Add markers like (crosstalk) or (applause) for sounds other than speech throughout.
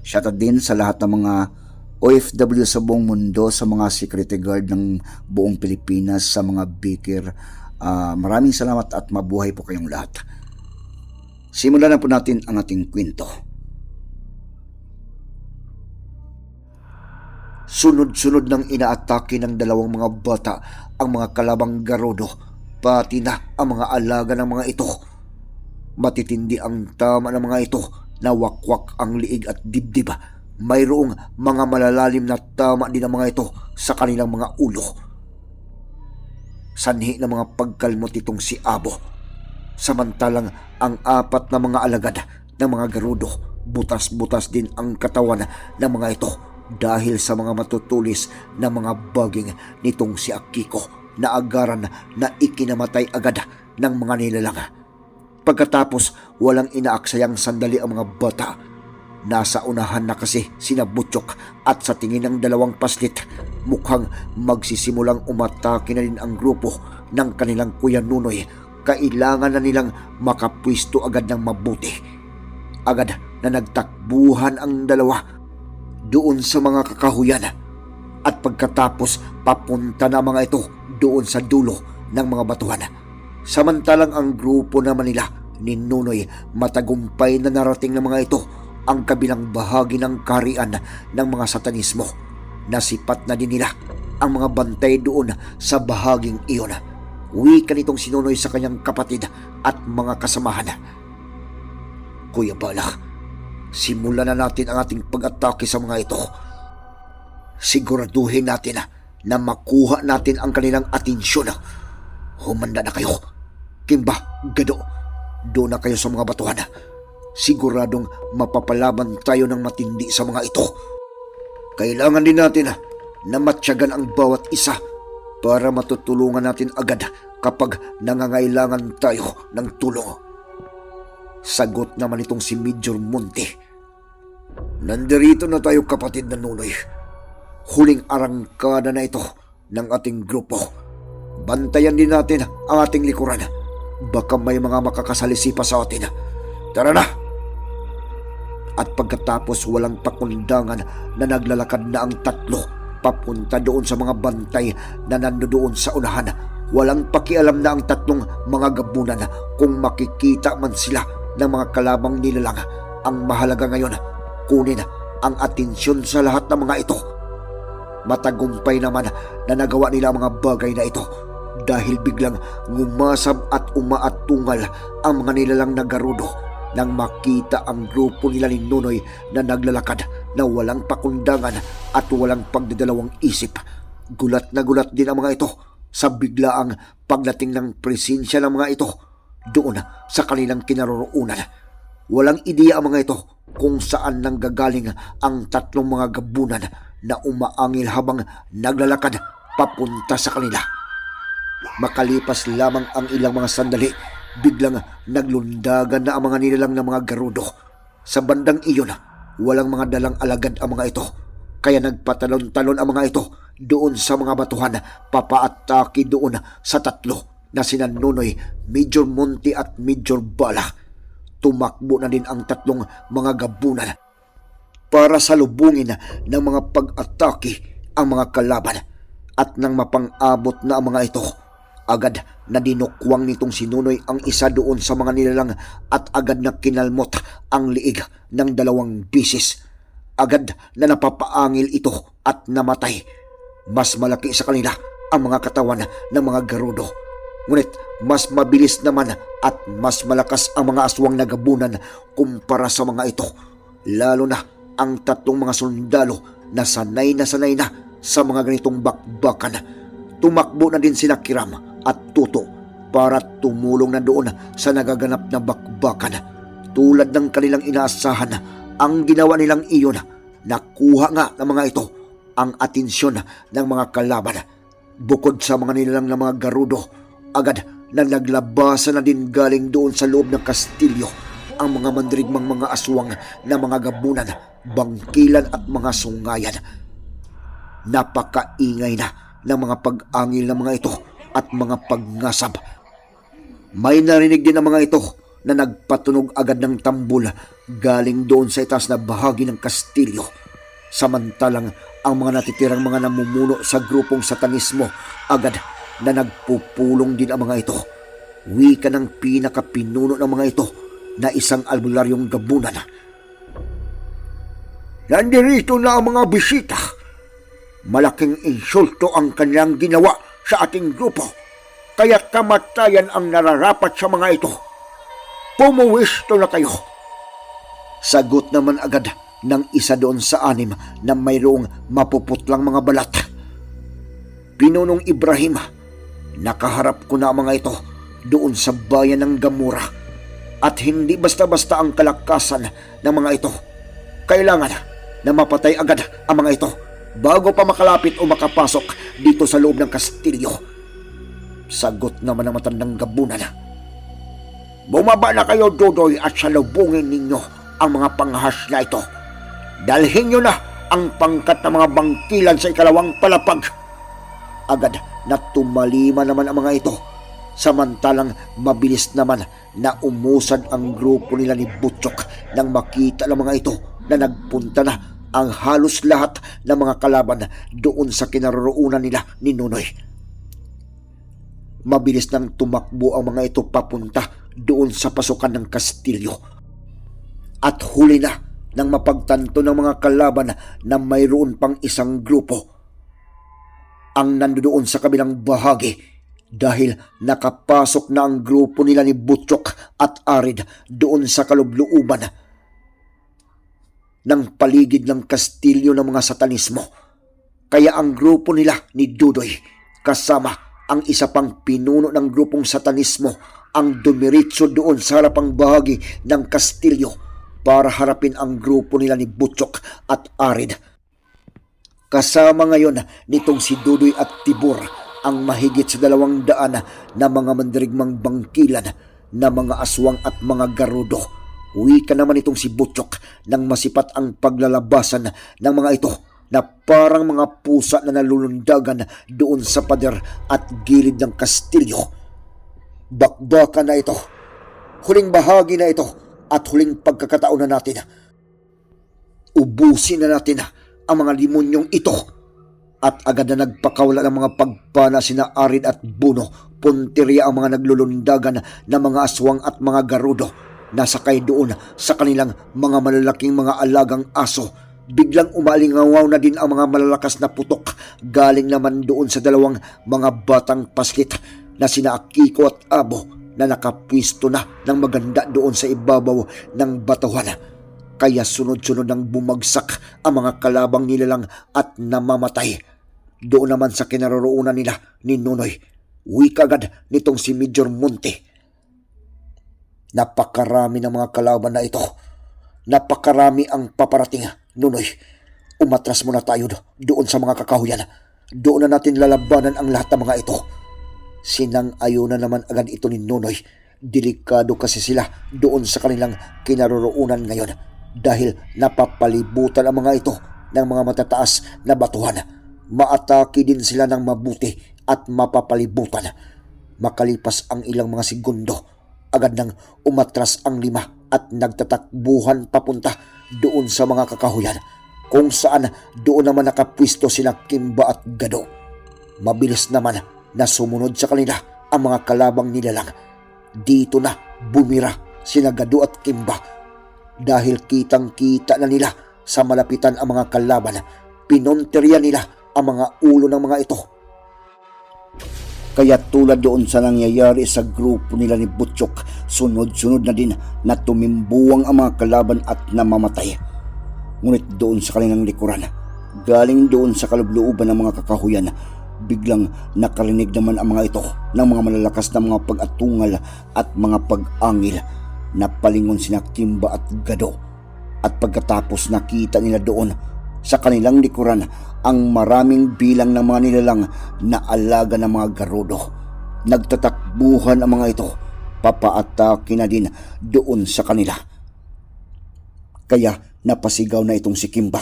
Shoutout din sa lahat ng mga OFW sa buong mundo, sa mga security guard ng buong Pilipinas, sa mga baker. Ah, maraming salamat at mabuhay po kayong lahat. Simulan na po natin ang ating kwento. Sunod-sunod nang inaatake ng dalawang mga bata ang mga kalabang garodo, pati na ang mga alaga ng mga ito. Matitindi ang tama ng mga ito na wakwak ang liig at dibdib. Mayroong mga malalalim na tama din ang mga ito sa kanilang mga ulo. Sanhi ng mga pagkalmot itong si Abo. Samantalang ang apat na mga alagad ng mga garudo, butas-butas din ang katawan ng mga ito dahil sa mga matutulis na mga baging nitong si Akiko na agaran na ikinamatay agad ng mga nilalang. Pagkatapos walang inaaksayang sandali ang mga bata. Nasa unahan na kasi sina Butchok at sa tingin ng dalawang paslit mukhang magsisimulang umatake na rin ang grupo ng kanilang Kuya Nunoy. Kailangan na nilang makapwisto agad ng mabuti. Agad na nagtakbuhan ang dalawa doon sa mga kakahuyan at pagkatapos papunta na mga ito doon sa dulo ng mga batuhan. Samantalang ang grupo naman nila ni Nunoy matagumpay na narating ng mga ito ang kabilang bahagi ng karian ng mga satanismo. Nasipat na din nila ang mga bantay doon sa bahaging iyon. Wika nitong sinunoy sa kanyang kapatid at mga kasamahan. Kuya Balak, simulan na natin ang ating pag-atake sa mga ito. Siguraduhin natin na makuha natin ang kanilang atensyon. Humanda na kayo. Kimba, Gado, doon na kayo sa mga batuhan. Siguradong mapapalaban tayo ng matindi sa mga ito. Kailangan din natin na matyagan ang bawat isa para matutulungan natin agad kapag nangangailangan tayo ng tulong. Sagot naman itong si Major Monte. Nandirito na tayo kapatid na nunoy. Huling arangkada na ito ng ating grupo. Bantayan din natin ang ating likuran. Baka may mga makakasalisip pa sa atin. Tara na! At pagkatapos walang pakundangan na naglalakad na ang tatlo papunta doon sa mga bantay na nandoon sa unahan. Walang pakialam na ang tatlong mga gabunan kung makikita man sila ng mga kalabang nilalang. Ang mahalaga ngayon, kunin ang atensyon sa lahat ng mga ito. Matagumpay naman na nagawa nila ang mga bagay na ito dahil biglang ngumasab at umaatungal ang mga nilalang na garudo nang makita ang grupo nila ni Nunoy na naglalakad na walang pakundangan at walang pagdadalawang isip. Gulat na gulat din ang mga ito sa biglaang pagdating ng presensya ng mga ito doon sa kanilang kinaroroonan. Walang ideya ang mga ito kung saan nanggagaling ang tatlong mga gabunan na umaangil habang naglalakad papunta sa kanila. Makalipas lamang ang ilang mga sandali, biglang naglundagan na ang mga nilalang ng mga garudo. Sa bandang iyon, walang mga dalang alagad ang mga ito. Kaya nagpatalon-talon ang mga ito doon sa mga batuhan, papaatake doon sa tatlo na sina Major Monte at Major Bala. Tumakbo na din ang tatlong mga gabunan para salubungin ng mga pag-atake ang mga kalaban at nang mapang-abot na ang mga ito, agad na dinukwang nitong sinunoy ang isa doon sa mga nilalang at agad na kinalmot ang liig ng dalawang bisis. Agad na napapaangil ito at namatay. Mas malaki sa kanila ang mga katawan ng mga garudo. Ngunit mas mabilis naman at mas malakas ang mga aswang na gabunan kumpara sa mga ito. Lalo na ang tatlong mga sundalo na sanay na sanay na sa mga ganitong bakbakan. Tumakbo na din sila Kiram at Tuto para tumulong na doon sa nagaganap na bakbakan. Tulad ng kanilang inaasahan, ang ginawa nilang iyon nakuha nga ng mga ito ang atensyon ng mga kalaban. Bukod sa mga nilalang na mga garudo, agad na naglabasan na din galing doon sa loob ng kastilyo ang mga mandirigmang mga aswang na mga gabunan, bangkilan at mga sungayan. Napakaingay na ng mga pag-angil ng mga ito at mga pagngasab. May narinig din ang mga ito na nagpatunog agad ng tambul galing doon sa itaas na bahagi ng kastilyo. Samantalang ang mga natitirang mga namumuno sa grupong satanismo agad na nagpupulong din ang mga ito. Wika ng pinakapinuno ng mga ito na isang albularyong gabunan. Nandirito na ang mga bisita. Malaking insulto ang kanilang ginawa sa ating grupo. Kaya kamatayan ang nararapat sa mga ito. Pumuwisto na kayo. Sagot naman agad ng isa doon sa anim na mayroong mapuputlang mga balat. Pinunong Ibrahim, nakaharap ko na mga ito doon sa bayan ng Gamura. At hindi basta-basta ang kalakasan ng mga ito. Kailangan na mapatay agad ang mga ito bago pa makalapit o makapasok dito sa loob ng kastilyo. Sagot naman ng matandang gabunan. Bumaba na kayo, Dodoy, at salubungin ninyo ang mga panghas na ito. Dalhin nyo na ang pangkat ng mga bangkilan sa ikalawang palapag. Agad na tumalima naman ang mga ito. Samantalang mabilis naman na umusad ang grupo nila ni Butchok nang makita ng mga ito na nagpunta na ang halos lahat ng mga kalaban doon sa kinaroroonan nila ni Nunoy. Mabilis nang tumakbo ang mga ito papunta doon sa pasukan ng kastilyo. At huli na nang mapagtanto ng mga kalaban na mayroon pang isang grupo. Ang nandoon sa kabilang bahagi dahil nakapasok na ang grupo nila ni Butchok at Arid doon sa kalubluuban ng paligid ng kastilyo ng mga satanismo. Kaya ang grupo nila ni Dudoy kasama ang isa pang pinuno ng grupong satanismo ang dumiritso doon sa harapang bahagi ng kastilyo para harapin ang grupo nila ni Butchok at Arid. Kasama ngayon nitong si Dudoy at Tibor ang mahigit sa dalawang daan na mga mandirigmang bangkilan na mga aswang at mga garudo. Uwi ka naman itong si Butchok nang masipat ang paglalabasan ng mga ito na parang mga pusa na nalulundagan doon sa pader at gilid ng kastilyo. Bakbaka na ito. Huling bahagi na ito at huling pagkakataon na natin. Ubusin na natin ang mga limonyong ito at agad na nagpakawala ng mga pagpana sina Arid at Buno, punteriya ang mga naglulundagan na mga aswang at mga garudo. Nasakay doon sa kanilang mga malalaking mga alagang aso. Biglang umalingawaw na din ang mga malalakas na putok galing naman doon sa dalawang mga batang paskit na sina Akiko at Abo na nakapwisto na ng maganda doon sa ibabaw ng batuhan. Kaya sunod-sunod nang bumagsak ang mga kalabang nilalang at namamatay. Doon naman sa kinaroroonan nila ni Nunoy, wika agad nitong si Major Monte. Napakarami ng mga kalaban na ito. Napakarami ang paparating, Nunoy. Umatras muna tayo do- doon sa mga kakahuyan. Doon na natin lalabanan ang lahat ng mga ito. Sinang ayo na naman agad ito ni Nunoy. Delikado kasi sila doon sa kanilang kinaroroonan ngayon dahil napapalibutan ang mga ito ng mga matataas na batuhan. Maatake din sila ng mabuti at mapapalibutan. Makalipas ang ilang mga segundo, agad nang umatras ang lima at nagtatakbuhan papunta doon sa mga kakahuyan kung saan doon naman nakapwisto sila Kimba at Gado. Mabilis naman na sumunod sa kanila ang mga kalabang nilalang. Dito na bumira sina Gado at Kimba dahil kitang-kita na nila sa malapitan ang mga kalaban. Pinonterya nila ang mga ulo ng mga ito. Kaya tulad doon sa nangyayari sa grupo nila ni Butchok, sunod-sunod na din na tumimbuwang ang mga kalaban at namamatay. Ngunit doon sa kanilang likuran, galing doon sa kalubluuban ng mga kakahuyan, biglang nakarinig naman ang mga ito ng mga malalakas na mga pag-atungal at mga pag-angil na palingon sina Kimba at Gado. At pagkatapos nakita nila doon sa kanilang likuran ang maraming bilang ng mga nilalang na alaga ng mga garudo. Nagtatakbuhan ang mga ito, papaatake na din doon sa kanila. Kaya napasigaw na itong si Kimba.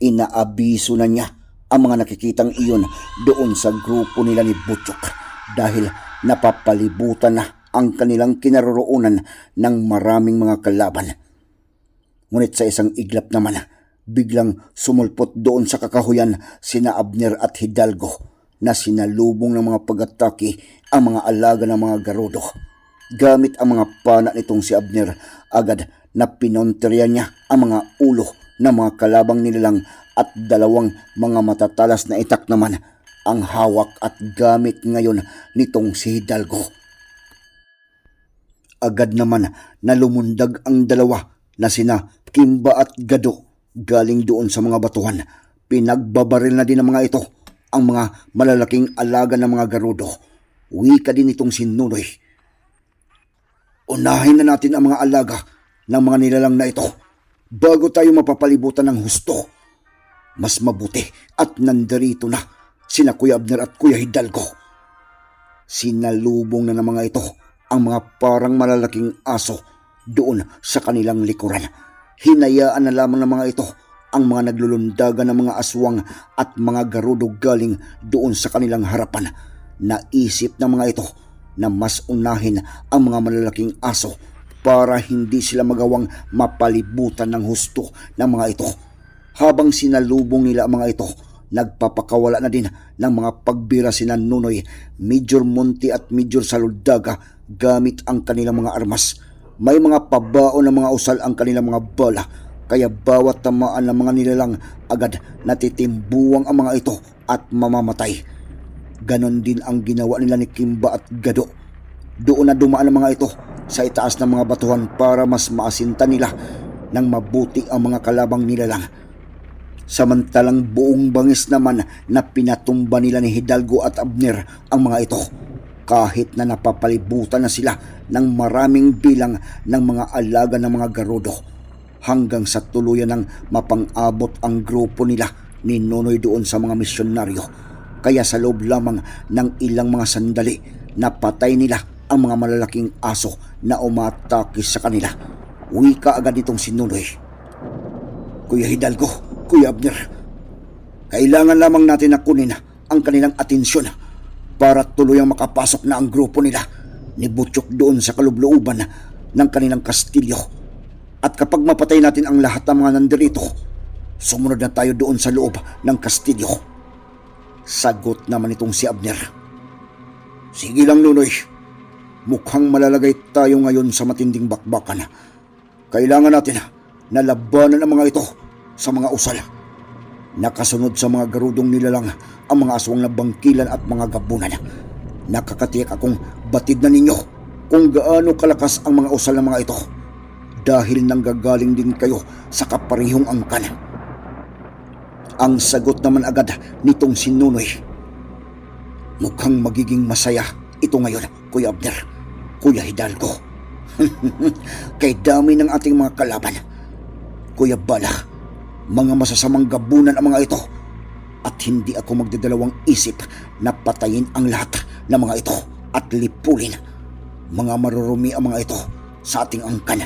Inaabiso na niya ang mga nakikitang iyon doon sa grupo nila ni Butchok dahil napapalibutan na ang kanilang kinaroroonan ng maraming mga kalaban. Ngunit sa isang iglap naman, biglang sumulpot doon sa kakahuyan sina Abner at Hidalgo na sinalubong ng mga pag-atake ang mga alaga ng mga garudo. Gamit ang mga pana nitong si Abner, agad na pinonterya niya ang mga ulo ng mga kalabang nilalang at dalawang mga matatalas na itak naman ang hawak at gamit ngayon nitong si Hidalgo. Agad naman na lumundag ang dalawa na sina Kimba at Gado galing doon sa mga batuhan. Pinagbabaril na din ng mga ito ang mga malalaking alaga ng mga garudo. Wika din itong si Nunoy. Unahin na natin ang mga alaga ng mga nilalang na ito bago tayo mapapalibutan ng husto. Mas mabuti at nandarito na sina Kuya Abner at Kuya Hidalgo. Sinalubong na ng mga ito ang mga parang malalaking aso doon sa kanilang likuran. Hinayaan na lamang ng mga ito ang mga naglulundagan ng mga aswang at mga garudo galing doon sa kanilang harapan. Naisip ng mga ito na mas unahin ang mga malalaking aso para hindi sila magawang mapalibutan ng husto ng mga ito. Habang sinalubong nila ang mga ito, nagpapakawala na din ng mga pagbira sina Nunoy, Major Monte at Major Saluddaga gamit ang kanilang mga armas. May mga pabao ng mga usal ang kanilang mga bala, kaya bawat tamaan ng mga nilalang agad natitimbuwang ang mga ito at mamamatay. Ganon din ang ginawa nila ni Kimba at Gado. Doon na dumaan ang mga ito sa itaas ng mga batuhan para mas maasinta nila ng mabuti ang mga kalabang nilalang. Samantalang buong bangis naman na pinatumba nila ni Hidalgo at Abner ang mga ito. Kahit na napapalibutan na sila ng maraming bilang ng mga alaga ng mga garudo. Hanggang sa tuluyan ng mapang-abot ang grupo nila ni Nonoy doon sa mga misyonaryo. Kaya sa loob lamang ng ilang mga sandali, napatay nila ang mga malalaking aso na umatake sa kanila. Wika agad itong si Nonoy. Kuya Hidalgo, Kuya Abner, kailangan lamang natin na kunin ang kanilang atensyon para tuluyang makapasok na ang grupo nila ni Butchok doon sa kalublooban ng kanilang kastilyo. At kapag mapatay natin ang lahat ng mga nandirito, sumunod na tayo doon sa loob ng kastilyo. Sagot naman itong si Abner. Sige lang, Nunoy. Mukhang malalagay tayo ngayon sa matinding bakbakan. Kailangan natin na labanan ang mga ito sa mga usal. Nakasunod sa mga garudong nilalang ang mga aswang na bangkilan at mga gabunan. Nakakatiyak akong batid na ninyo kung gaano kalakas ang mga usal ng mga ito dahil nanggagaling din kayo sa kaparihong angkan. Ang sagot naman agad nitong si Nunoy. Mukhang magiging masaya ito ngayon, Kuya Abner, Kuya Hidalgo. (laughs) Kay dami ng ating mga kalaban. Kuya Bala, mga masasamang gabunan ang mga ito at hindi ako magdadalawang isip na patayin ang lahat ng mga ito at lipulin mga marurumi ang mga ito sa ating angkan.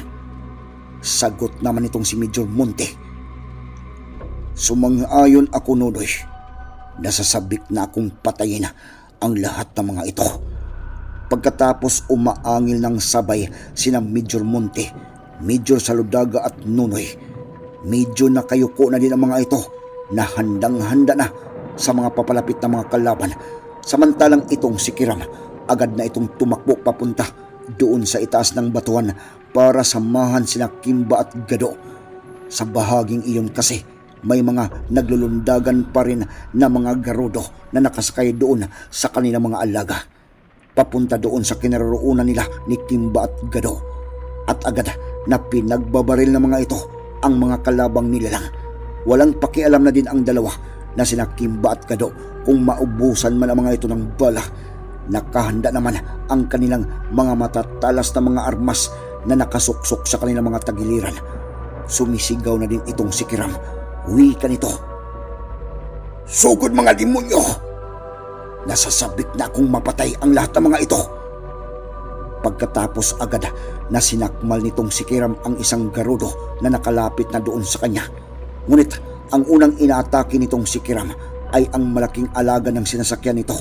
Sagot naman itong si Major Monte. Sumang-ayon ako, Nonoy. Nasasabik na akong patayin ang lahat ng mga ito. Pagkatapos umaangil ng sabay sina Major Monte, Major Saludaga at Nunoy. Medyo nakayuko na din ang mga ito na handang-handa na sa mga papalapit na mga kalaban. Samantalang itong si Kiram, agad na itong tumakbo papunta doon sa itaas ng batuhan para samahan sina Kimba at Gado. Sa bahaging iyon kasi, may mga naglulundagan pa rin na mga garudo na nakasakay doon sa kanilang mga alaga. Papunta doon sa kinaroroonan nila ni Kimba at Gado. At agad na pinagbabaril ng mga ito ang mga kalabang nilalang. Walang pakialam na din ang dalawa na sina Kimba at Gado kung maubusan man ang mga ito ng bala. Nakahanda naman ang kanilang mga matatalas na mga armas na nakasuksok sa kanilang mga tagiliran. Sumisigaw na din itong si Kiram. Wika nito. Sugod mga demonyo! Nasasabik na akong mapatay ang lahat ng mga ito. Pagkatapos agad na sinakmal nitong si Kiram ang isang garudo na nakalapit na doon sa kanya. Ngunit ang unang inaatake nitong si Kiram ay ang malaking alaga ng sinasakyan nito.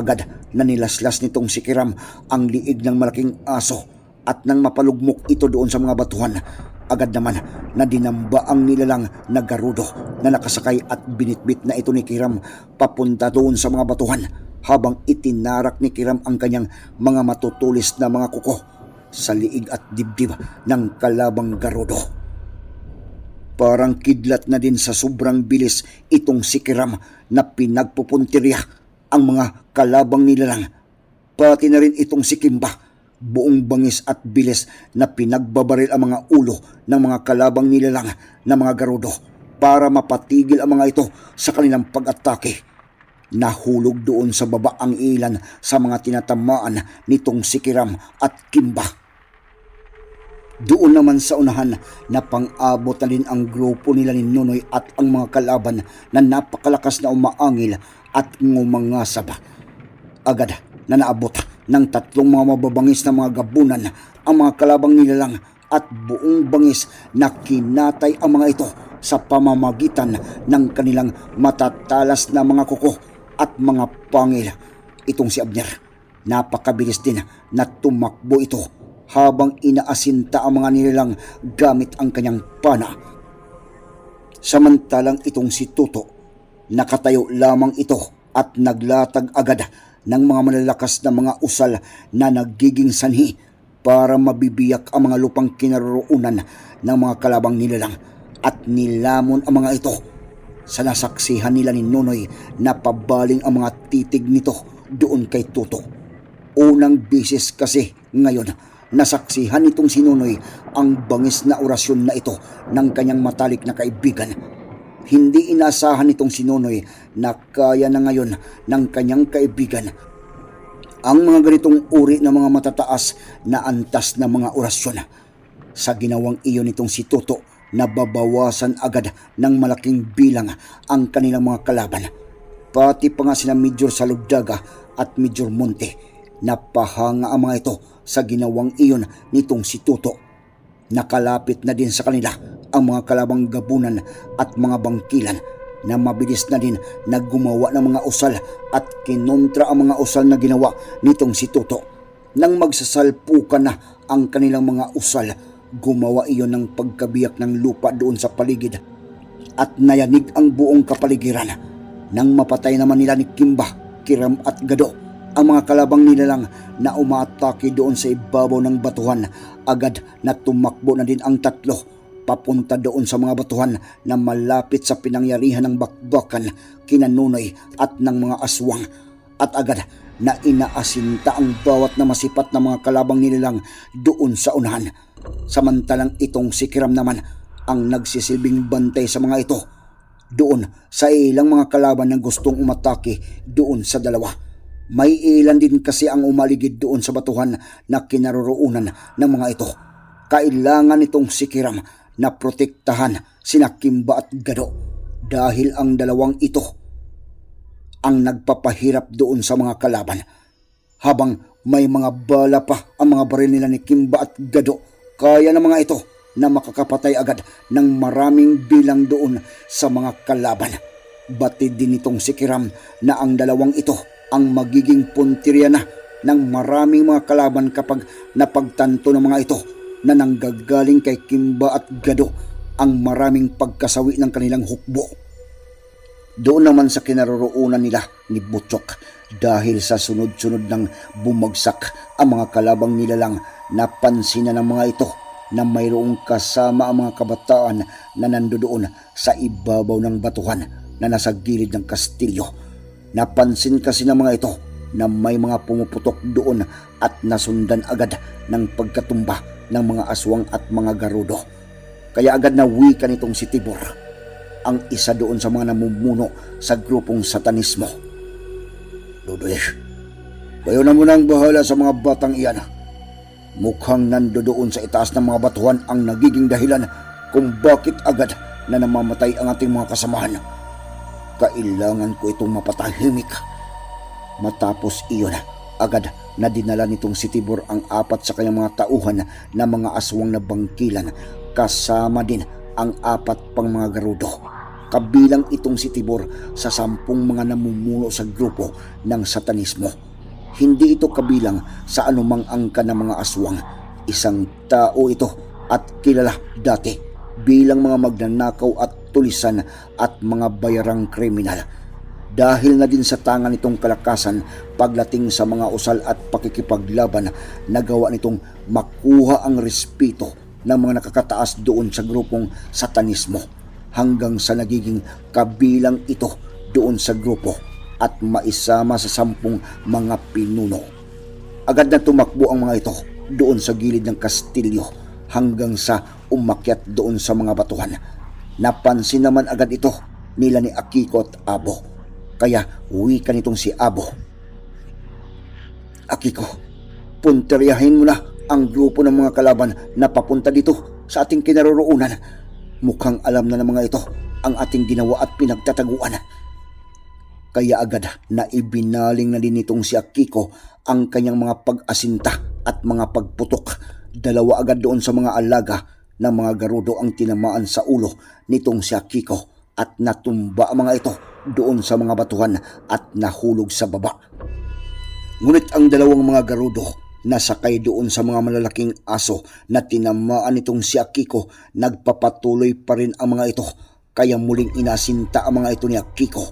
Agad na nilaslas nitong si Kiram ang liig ng malaking aso at nang mapalugmok ito doon sa mga batuhan, agad naman na dinamba ang nilalang na garudo na nakasakay at binitbit na ito ni Kiram papunta doon sa mga batuhan habang itinarak ni Kiram ang kanyang mga matutulis na mga kuko sa liig at dibdib ng kalabang garudo. Parang kidlat na din sa sobrang bilis itong si Kiram na pinagpupuntirya ang mga kalabang nilalang. Pati na rin itong si Kimba, buong bangis at bilis na pinagbabaril ang mga ulo ng mga kalabang nilalang na mga garudo para mapatigil ang mga ito sa kanilang pag-atake. Nahulog doon sa baba ang ilan sa mga tinatamaan nitong si Kiram at Kimba. Doon naman sa unahan na pang-abot na ang grupo nila ni Nonoy at ang mga kalaban na napakalakas na umaangil at ngumangasab. Agad na naabot ng tatlong mga mababangis na mga gabunan ang mga kalabang nilalang at buong bangis na kinatay ang mga ito sa pamamagitan ng kanilang matatalas na mga kuko at mga pangil. Itong si Abner, napakabilis din na tumakbo ito habang inaasinta ang mga nilalang gamit ang kanyang pana. Samantalang itong si Tuto, nakatayo lamang ito at naglatag agad ng mga malalakas na mga usal na nagiging sanhi para mabibiyak ang mga lupang kinaroroonan ng mga kalabang nilalang at nilamon ang mga ito sa nasaksihan nila ni Nonoy na pabaling ang mga titig nito doon kay Tuto. Unang bisis kasi ngayon nasaksihan nitong si Nonoy ang bangis na orasyon na ito ng kanyang matalik na kaibigan. Hindi inasahan nitong si Nonoy na kaya na ngayon ng kanyang kaibigan ang mga ganitong uri ng mga matataas na antas na mga orasyon. Sa ginawang iyon nitong si Tuto, nababawasan agad ng malaking bilang ang kanilang mga kalaban. Pati pa nga sina Major Salugdaga at Major Monte, napahanga ang mga ito sa ginawang iyon nitong si Tuto. Nakalapit na din sa kanila ang mga kalabang gabunan at mga bangkilan na mabilis na din na gumawa ng mga usal at kinontra ang mga usal na ginawa nitong si Tuto. Nang magsasalpukan na ang kanilang mga usal, gumawa iyon ng pagkabiyak ng lupa doon sa paligid at nayanig ang buong kapaligiran. Nang mapatay naman nila ni Kimba, Kiram at Gado, ang mga kalabang nilalang na umatake doon sa ibabaw ng batuhan, agad na tumakbo na din ang tatlo papunta doon sa mga batuhan na malapit sa pinangyarihan ng bakbakan, kinanunoy at ng mga aswang at agad na inaasinta ang bawat na masipat na mga kalabang nilalang doon sa unahan. Samantalang itong si Kiram naman ang nagsisilbing bantay sa mga ito doon sa ilang mga kalaban na gustong umatake doon sa dalawa. May ilan din kasi ang umaligid doon sa batuhan na kinaroroonan ng mga ito. Kailangan itong si Kiram na protektahan sina Kimba at Gado dahil ang dalawang ito ang nagpapahirap doon sa mga kalaban. Habang may mga bala pa ang mga baril nila ni Kimba at Gado, kaya ng mga ito na makakapatay agad ng maraming bilang doon sa mga kalaban. Batid din itong si Kiram na ang dalawang ito ang magiging puntirya na ng maraming mga kalaban kapag napagtanto ng mga ito na nanggagaling kay Kimba at Gado ang maraming pagkasawi ng kanilang hukbo. Doon naman sa kinaroroonan nila ni Butchok dahil sa sunod-sunod ng bumagsak ang mga kalabang nilalang napansin na ng mga ito na mayroong kasama ang mga kabataan na nandoon sa ibabaw ng batuhan na nasa gilid ng kastilyo. Napansin kasi ng mga ito na may mga pumuputok doon at nasundan agad ng pagkatumba ng mga aswang at mga garudo. Kaya agad na wika nitong si Tibor, ang isa doon sa mga namumuno sa grupong satanismo. Ludoy, kayo na munang bahala sa mga batang iyan. Mukhang nando doon sa itaas ng mga batuhan ang nagiging dahilan kung bakit agad na namamatay ang ating mga kasamahan. Kailangan ko itong mapatahimik. Matapos iyon, agad na dinala nitong si Tibor ang apat sa kanyang mga tauhan na mga aswang na bangkilan kasama din ang apat pang mga garudo. Kabilang itong si Tibor sa sampung mga namumuno sa grupo ng satanismo. Hindi ito kabilang sa anumang angka ng mga aswang. Isang tao ito at kilala dati bilang mga magnanakaw at tulisan at mga bayarang kriminal. Dahil na din sa tangan nitong kalakasan pagdating sa mga usal at pakikipaglaban, nagawa nitong makuha ang respeto ng mga nakakataas doon sa grupong satanismo hanggang sa nagiging kabilang ito doon sa grupo at maisama sa sampung mga pinuno. Agad na tumakbo ang mga ito doon sa gilid ng kastilyo hanggang sa umakyat doon sa mga batuhan. Napansin naman agad ito nila ni Akiko at Abo. Kaya uwi ka nitong si Abo. Akiko, punteryahin mo na ang grupo ng mga kalaban na papunta dito sa ating kinaroroonan. Mukhang alam na ng mga ito ang ating ginawa at pinagtataguan. Kaya agad na ibinaling na din nitong si Akiko ang kanyang mga pag-asinta at mga pagputok. Dalawa agad doon sa mga alaga ng mga garudo ang tinamaan sa ulo nitong si Akiko at natumba ang mga ito doon sa mga batuhan at nahulog sa baba. Ngunit ang dalawang mga garudo nasakay doon sa mga malalaking aso na tinamaan nitong si Akiko, nagpapatuloy pa rin ang mga ito kaya muling inasinta ang mga ito ni Akiko.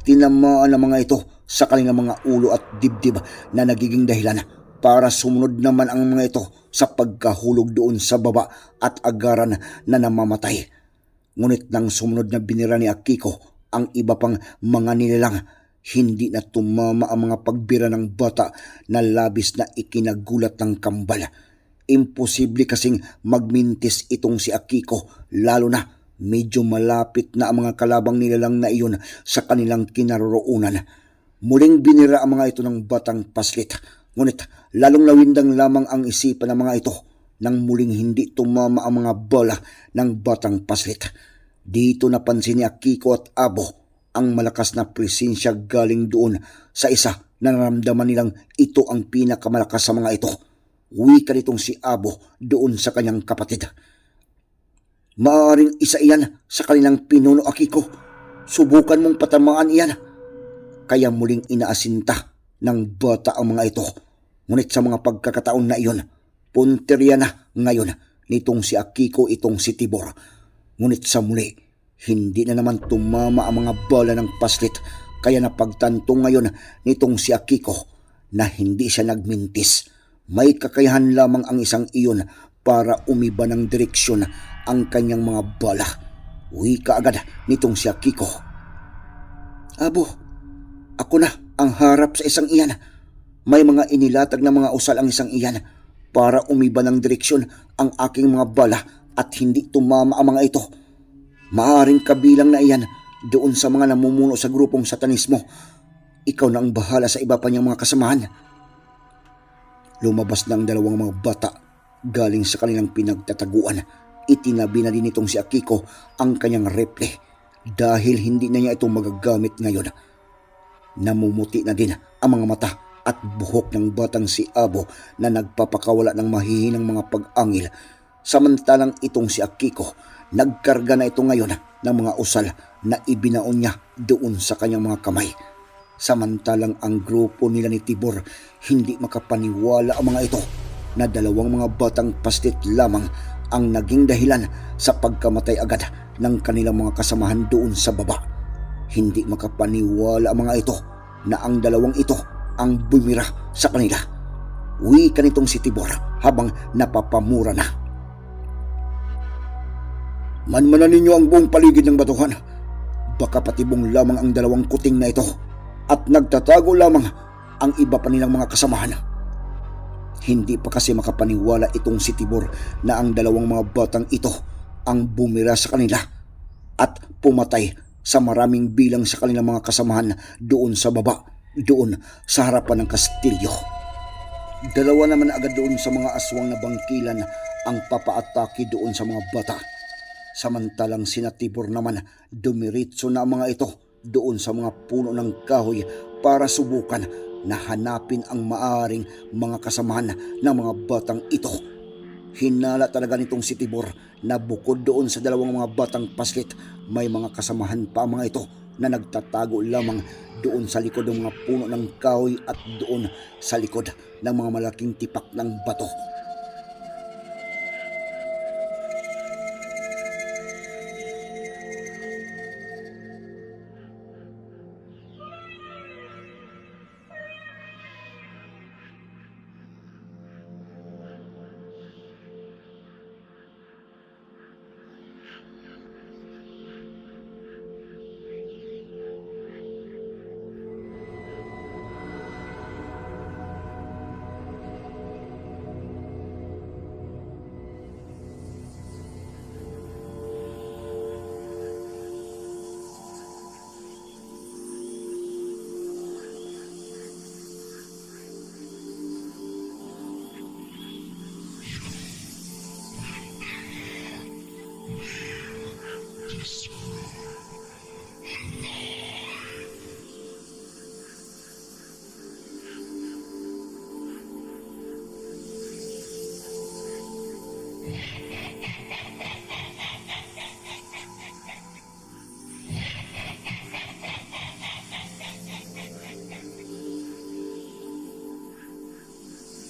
Tinamaan ang mga ito sa kanilang mga ulo at dibdib na nagiging dahilan para sumunod naman ang mga ito sa pagkahulog doon sa baba at agaran na namamatay. Ngunit nang sumunod na binira ni Akiko ang iba pang mga nilalang, hindi na tumama ang mga pagbira ng bata na labis na ikinagulat ng kambal. Imposible kasing magmintis itong si Akiko, lalo na medyo malapit na ang mga kalabang nilalang na iyon sa kanilang kinaroroonan. Muling binira ang mga ito ng batang paslit, ngunit lalong lawindang lamang ang isipan ng mga ito nang muling hindi tumama ang mga bola ng batang paslit. Dito napansin ni Akiko at Abo ang malakas na presensya galing doon sa isa na naramdaman nilang ito ang pinakamalakas sa mga ito. Wika nitong si Abo doon sa kanyang kapatid. Maaring isa iyan sa kanilang pinuno Akiko. Subukan mong patamaan iyan. Kaya muling inaasinta ng bata ang mga ito. Ngunit sa mga pagkakataon na iyon, punteriya na ngayon nitong si Akiko itong si Tibor. Ngunit sa muli, hindi na naman tumama ang mga bola ng paslit kaya napagtanto ngayon nitong si Akiko na hindi siya nagmintis. May kakayahan lamang ang isang iyon para umiba ng direksyon ang kanyang mga bola. Uwi ka agad nitong si Akiko. Abo, ako na ang harap sa isang iyan. May mga inilatag na mga usal ang isang iyan para umiba ng direksyon ang aking mga bala at hindi tumama ang mga ito. Maaring kabilang na iyan doon sa mga namumuno sa grupong satanismo. Ikaw na ang bahala sa iba pa niyang mga kasamahan. Lumabas na ang dalawang mga bata galing sa kanilang pinagtataguan. Itinabi na din itong si Akiko ang kanyang reple dahil hindi na niya ito magagamit ngayon. Namumuti na din ang mga mata at buhok ng batang si Abo na nagpapakawala ng mahihinang mga pag-angil. Samantalang itong si Akiko, nagkarga na ito ngayon ng mga usal na ibinaon niya doon sa kanyang mga kamay. Samantalang ang grupo nila ni Tibor, hindi makapaniwala ang mga ito na dalawang mga batang pastit lamang ang naging dahilan sa pagkamatay agad ng kanilang mga kasamahan doon sa baba. Hindi makapaniwala ang mga ito na ang dalawang ito ang bumira sa kanila. Uwi ka nitong si Tibor habang napapamura na. Manmanan ninyo ang buong paligid ng batuhan. Baka patibong lamang ang dalawang kuting na ito at nagtatago lamang ang iba pa nilang mga kasamahan. Hindi pa kasi makapaniwala itong si Tibor na ang dalawang mga batang ito ang bumira sa kanila at pumatay sa maraming bilang sa kanilang mga kasamahan doon sa baba, doon sa harapan ng kastilyo. Dalawa naman agad doon sa mga aswang na bangkilan ang papaatake doon sa mga bata. Samantalang sina Tibor naman dumiritso na ang mga ito doon sa mga puno ng kahoy para subukan na hanapin ang maaring mga kasamahan ng mga batang ito. Hinala talaga nitong si Tibor na bukod doon sa dalawang mga batang paslit, may mga kasamahan pa ang mga ito na nagtatago lamang doon sa likod ng mga puno ng kahoy at doon sa likod ng mga malaking tipak ng bato.